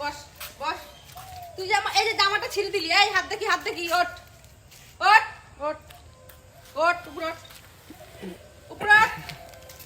বস বস। তুই জামা এই যে জামাটা ছিঁড়ে দিলি, এই হাত দেখি হাত দেখি, ওঠ। ওঠ ওঠ ওঠ, উপর উপর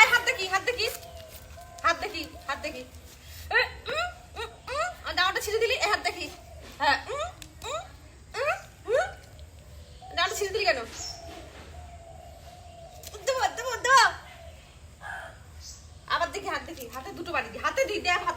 এই হাত দেখি হাত দেখি। হাত দেখি হাত দেখি। জামাটা ছিঁড়ে দিলি, এই হাত দেখি। হ্যাঁ জামাটা ছিঁড়ে দিলি কেন? আবার দেখি, হাত দেখি। হাতে দুটো বাড়ি হাতে দিই দেখ, হাত